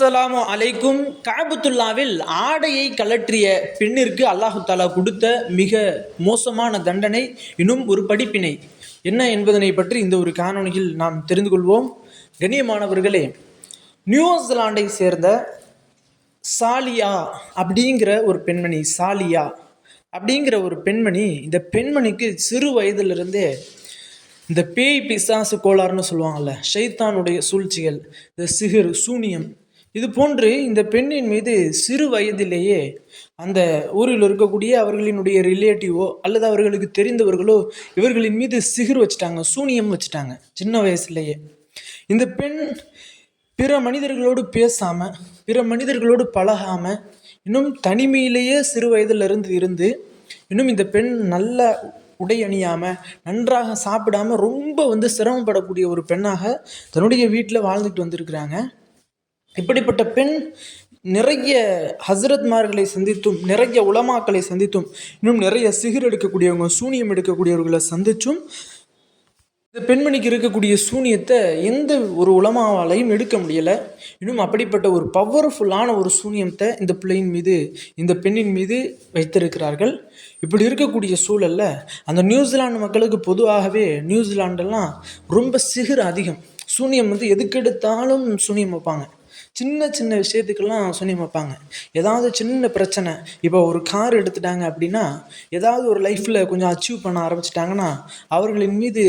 அஸ்லாமு அலைக்கும். காபத்துல்லாவில் ஆடையை கலற்றிய பெண்ணிற்கு அல்லாஹு தாலா கொடுத்த மிக மோசமான தண்டனை இன்னும் ஒரு படிப்பினை. என்ன என்பதனை பற்றி இந்த ஒரு காணொலியில் நாம் தெரிந்து கொள்வோம். கண்ணியமானவர்களே நியூசிலாண்டை சேர்ந்த சாலியா அப்படிங்கிற ஒரு பெண்மணி சாலியா அப்படிங்கிற ஒரு பெண்மணி இந்த பெண்மணிக்கு சிறு வயதிலிருந்தே இந்த பேய் பிசாசு கோளாறுன்னு சொல்லுவாங்கள்ல ஷைத்தானுடைய சூழ்ச்சிகள் இந்த சிகிர் சூனியம் இது போன்று இந்த பெண்ணின் மீது சிறு வயதிலேயே அந்த ஊரில் இருக்கக்கூடிய அவர்களினுடைய ரிலேட்டிவோ அல்லது அவர்களுக்கு தெரிந்தவர்களோ இவர்களின் மீது சிகிர் வச்சுட்டாங்க சூனியம் வச்சுட்டாங்க சின்ன வயசுலேயே. இந்த பெண் பிற மனிதர்களோடு பேசாமல் பிற மனிதர்களோடு பழகாமல் இன்னும் தனிமையிலேயே சிறு வயதிலிருந்து இருந்து இன்னும் இந்த பெண் நல்ல உடை அணியாமல் நன்றாக சாப்பிடாம ரொம்ப வந்து சிரமப்படக்கூடிய ஒரு பெண்ணாக தன்னுடைய வீட்டில் வாழ்ந்துட்டு வந்திருக்கிறாங்க. இப்படிப்பட்ட பெண் நிறைய ஹசரத்மார்களை சந்தித்தும் நிறைய உலமாக்களை சந்தித்தும் இன்னும் நிறைய சிகிர் எடுக்கக்கூடியவங்க சூனியம் எடுக்கக்கூடியவர்களை சந்திச்சும் இந்த பெண்மணிக்கு இருக்கக்கூடிய சூனியத்தை எந்த ஒரு உலமாவாலையும் எடுக்க முடியலை. இன்னும் அப்படிப்பட்ட ஒரு பவர்ஃபுல்லான ஒரு சூனியத்தை இந்த பிள்ளையின் மீது இந்த பெண்ணின் மீது வைத்திருக்கிறார்கள். இப்படி இருக்கக்கூடிய சூழலில் அந்த நியூசிலாந்து மக்களுக்கு பொதுவாகவே நியூசிலாண்டெல்லாம் ரொம்ப சிகிர் அதிகம். சூனியம் வந்து எதுக்கெடுத்தாலும் சூனியம் வைப்பாங்க. சின்ன சின்ன விஷயத்துக்கெல்லாம் சூனியம் வைப்பாங்க ஏதாவது சின்ன பிரச்சனை இப்போ ஒரு கார் எடுத்துட்டாங்க அப்படின்னா ஏதாவது ஒரு லைஃப்பில் கொஞ்சம் அச்சீவ் பண்ண ஆரம்பிச்சிட்டாங்கன்னா அவர்களின் மீது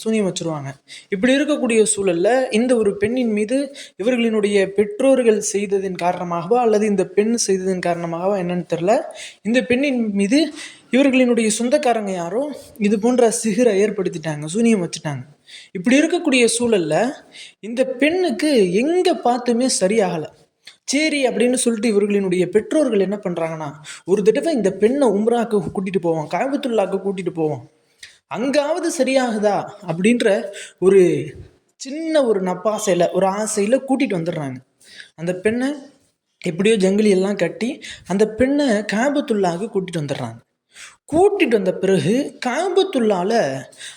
சூனியம் வச்சுருவாங்க. இப்படி இருக்கக்கூடிய சூழலில் இந்த ஒரு பெண்ணின் மீது இவர்களினுடைய பெற்றோர்கள் செய்ததின் காரணமாகவோ அல்லது இந்த பெண் செய்ததின் காரணமாகவோ என்னன்னு தெரில இந்த பெண்ணின் மீது இவர்களினுடைய சொந்தக்காரங்க யாரோ இது போன்ற சிகரை ஏற்படுத்திட்டாங்க சூனியம் வச்சுட்டாங்க. இப்படி இருக்கக்கூடிய சூழல்ல இந்த பெண்ணுக்கு எங்கே பார்த்துமே சரியாகலை. சரி அப்படின்னு சொல்லிட்டு இவர்களினுடைய பெற்றோர்கள் என்ன பண்ணுறாங்கன்னா ஒரு தடவை இந்த பெண்ணை உம்ராக்கு கூட்டிகிட்டு போவோம் காயபத்துல்லாக்கு கூட்டிகிட்டு போவோம் அங்காவது சரியாகுதா அப்படின்ற ஒரு சின்ன ஒரு நப்பாசையில் ஒரு ஆசையில் கூட்டிகிட்டு வந்துடுறாங்க. அந்த பெண்ணை எப்படியோ ஜங்கிலி எல்லாம் கட்டி அந்த பெண்ணை காபத்துல்லாவுக்கு கூட்டிகிட்டு வந்துடுறாங்க. கூட்டிகிட்டு வந்த பிறகு காபத்துள்ளால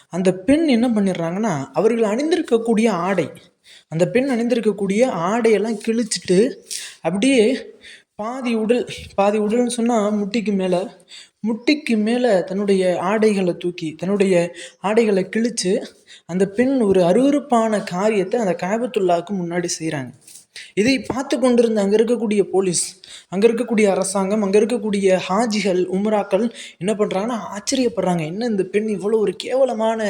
அந்த பெண் என்ன பண்ணிடுறாங்கன்னா அவர்கள் அணிந்திருக்கக்கூடிய ஆடை அந்த பெண் அணிந்திருக்கக்கூடிய ஆடையெல்லாம் கிழிச்சிட்டு அப்படியே பாதி உடல் பாதி உடல்னு சொன்னால் முட்டிக்கு மேலே முட்டிக்கு மேலே தன்னுடைய ஆடைகளை தூக்கி தன்னுடைய ஆடைகளை கிழித்து அந்த பெண் ஒரு அருவருப்பான காரியத்தை அந்த காபத்துள்ளாவுக்கு முன்னாடி செய்கிறாங்க இதை பார்த்து கொண்டிருந்த அங்கே இருக்கக்கூடிய போலீஸ் அங்கே இருக்கக்கூடிய அரசாங்கம் அங்கே இருக்கக்கூடிய ஹாஜிகள் உம்ராக்கள் என்ன பண்ணுறாங்கன்னா ஆச்சரியப்படுறாங்க. என்ன இந்த பெண் இவ்வளோ ஒரு கேவலமான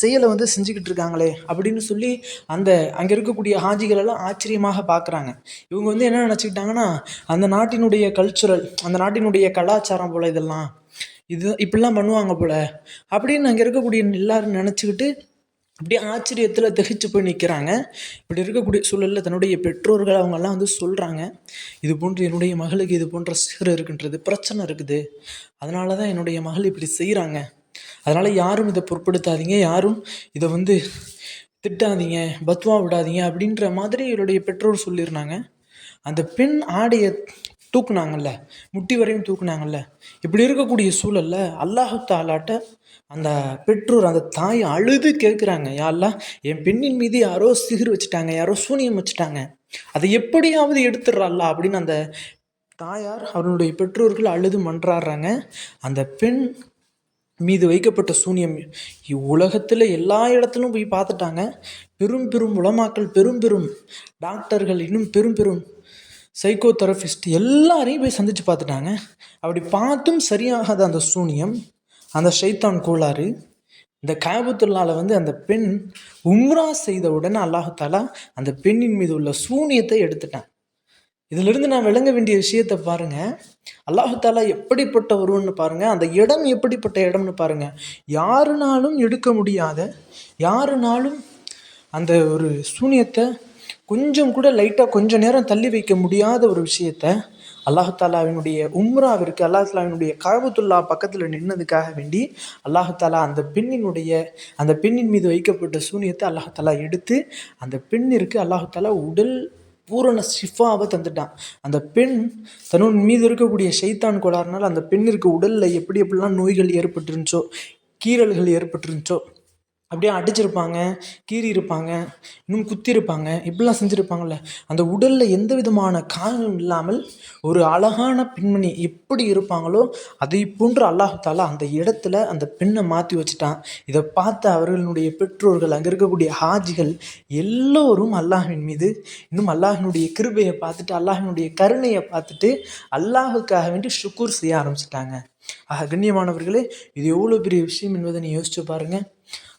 செயலை வந்து செஞ்சுக்கிட்டு இருக்காங்களே அப்படின்னு சொல்லி அந்த அங்கே இருக்கக்கூடிய ஹாஜிகள் எல்லாம் ஆச்சரியமாக பார்க்குறாங்க. இவங்க வந்து என்ன நினச்சிக்கிட்டாங்கன்னா அந்த நாட்டினுடைய கல்ச்சுரல் அந்த நாட்டினுடைய கலாச்சாரம் போல் இதெல்லாம் இது இப்படிலாம் பண்ணுவாங்க போல் அப்படின்னு அங்கே இருக்கக்கூடிய எல்லாரும் நினச்சிக்கிட்டு அப்படியே ஆச்சரியத்தில் திகைச்சு போய் நிற்கிறாங்க இப்படி இருக்கக்கூடிய சூழலில் தன்னுடைய பெற்றோர்கள் அவங்கெல்லாம் வந்து சொல்கிறாங்க இது போன்று என்னுடைய மகளுக்கு இது போன்ற சிகரம் இருக்குன்றது பிரச்சனை இருக்குது. அதனால தான் என்னுடைய மகள் இப்படி செய்கிறாங்க அதனால் யாரும் இதை பொருட்படுத்தாதீங்க யாரும் இதை வந்து திட்டாதீங்க பத்வா விடாதீங்க அப்படின்ற மாதிரி என்னுடைய பெற்றோர் சொல்லியிருந்தாங்க. அந்த பெண் ஆடையை தூக்குனாங்கல்ல முட்டி வரையும் தூக்குனாங்கல்ல. இப்படி இருக்கக்கூடிய சூழலில் அல்லாஹு தாலாட்ட அந்த பெற்றோர் அந்த தாய் அழுது கேட்குறாங்க யாரெல்லாம் என் பெண்ணின் மீது யாரோ சிகிர் வச்சுட்டாங்க யாரோ சூனியம் வச்சுட்டாங்க. அதை எப்படியாவது எடுத்துடுறாள்ல அப்படின்னு அந்த தாயார் அவருடைய பெற்றோர்கள் அழுது மன்றாடுறாங்க. அந்த பெண் மீது வைக்கப்பட்ட சூனியம் இவ்வுலகத்தில் எல்லா இடத்துலையும் போய் பார்த்துட்டாங்க. பெரும் பெரும் உலமாக்கள் பெரும் பெரும் டாக்டர்கள் இன்னும் பெரும் பெரும் சைக்கோ தெரபிஸ்ட் எல்லாரையும் போய் சந்தித்து பார்த்துட்டாங்க. அப்படி பார்த்தும் சரியாகாத அந்த சூனியம் அந்த ஷைத்தான் கோளாறு இந்த காபத்துல்லால வந்து அந்த பெண் உம்ரா செய்த உடனே அல்லாஹாலா அந்த பெண்ணின் மீது உள்ள சூனியத்தை எடுத்துட்டான். இதிலிருந்து நான் விளங்க வேண்டிய விஷயத்தை பாருங்க. அல்லாஹாலா எப்படிப்பட்ட ஒருவன்னு பாருங்க. அந்த இடம் எப்படிப்பட்ட இடம்னு பாருங்க. யாருனாலும் எடுக்க முடியாத யாருனாலும் அந்த ஒரு சூனியத்தை கொஞ்சம் கூட லைட்டாக கொஞ்சம் நேரம் தள்ளி வைக்க முடியாத ஒரு விஷயத்த அல்லாஹாலாவினுடைய உம்ராவிற்கு அல்லாஹாலாவினுடைய காபத்துல்லா பக்கத்தில் நின்னதுக்காக வேண்டி அல்லாஹாலா அந்த பெண்ணினுடைய அந்த பெண்ணின் மீது வைக்கப்பட்ட சூனியத்தை அல்லாஹாலா எடுத்து அந்த பெண்ணிற்கு அல்லாஹாலா உடல் பூரண ஷிஃபாவை தந்துட்டான். அந்த பெண் தன்னோட மீது இருக்கக்கூடிய ஷைத்தான் கோளாறுனால அந்த பெண்ணிற்கு உடலில் எப்படி எப்படிலாம் நோய்கள் ஏற்பட்டுருந்துச்சோ கீறல்கள் ஏற்பட்டுருந்துச்சோ அப்படியே அடிச்சிருப்பாங்க கீறி இருப்பாங்க இன்னும் குத்தி இருப்பாங்க இப்படிலாம் செஞ்சுருப்பாங்கல்ல. அந்த உடலில் எந்த விதமான காயமும் இல்லாமல் ஒரு அழகான பெண்மணி எப்படி இருப்பாங்களோ அதை போன்று அல்லாஹாலா அந்த இடத்துல அந்த பெண்ணை மாற்றி வச்சுட்டான். இதை பார்த்த அவர்களுடைய பெற்றோர்கள் அங்கே இருக்கக்கூடிய ஹாஜிகள் எல்லோரும் அல்லாஹின் மீது இன்னும் அல்லாஹினுடைய கிருபையை பார்த்துட்டு அல்லாஹினுடைய கருணையை பார்த்துட்டு அல்லாஹுக்காக வேண்டி ஷுக்கூர் செய்ய ஆரம்பிச்சிட்டாங்க. ஆக கண்ணியமானவர்களே இது எவ்வளோ பெரிய விஷயம் என்பதை நீ யோசிச்சு பாருங்கள்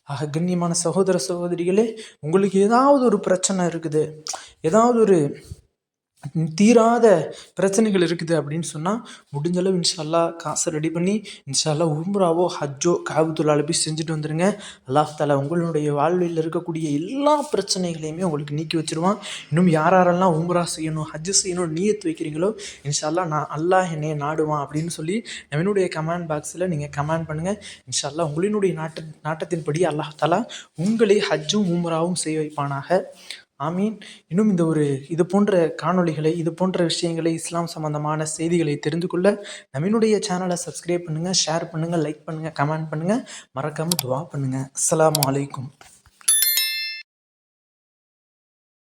ஆக கண்ணியமான சகோதர சகோதரிகளே உங்களுக்கு ஏதாவது ஒரு பிரச்சனை இருக்குது ஏதாவது ஒரு தீராத பிரச்சனைகள் இருக்குது அப்படின்னு சொன்னால் முடிஞ்சளவு இன்ஷால்லா காசை ரெடி பண்ணி இன்ஷால்லா உம்ராவோ ஹஜ்ஜோ காபத்துல்லால போய் செஞ்சுட்டு வந்துடுங்க அல்லாஹ் தாலா உங்களுடைய வாழ்வில் இருக்கக்கூடிய எல்லா பிரச்சனைகளையுமே உங்களுக்கு நீக்கி வச்சிருவான். இன்னும் யார் யாரெல்லாம் உம்ரா செய்யணும் ஹஜ்ஜு செய்யணும் நீயத்து வைக்கிறீங்களோ இன்ஷால்லா நான் அல்லாஹ் என்னைய நாடுவான் அப்படின்னு சொல்லி என்னுடைய கமெண்ட் பாக்ஸில் நீங்கள் கமெண்ட் பண்ணுங்கள் இன்ஷால்லா உங்களினுடைய நாட்டு நாட்டத்தின்படி அல்லாஹ் தாலா உங்களை ஹஜ்ஜும் உம்ராவும் செய்ய வைப்பானாக. ஆமீன். இன்னும் இந்த ஒரு இது போன்ற காணொளிகளை இது போன்ற விஷயங்களை இஸ்லாம் சம்பந்தமான செய்திகளை தெரிந்து கொள்ள நம்மளுடைய சேனலை சப்ஸ்கிரைப் பண்ணுங்கள் ஷேர் பண்ணுங்கள் லைக் பண்ணுங்கள் கமெண்ட் பண்ணுங்கள் மறக்காமல் துவா பண்ணுங்கள் அஸ்லாம் அலைக்கும்.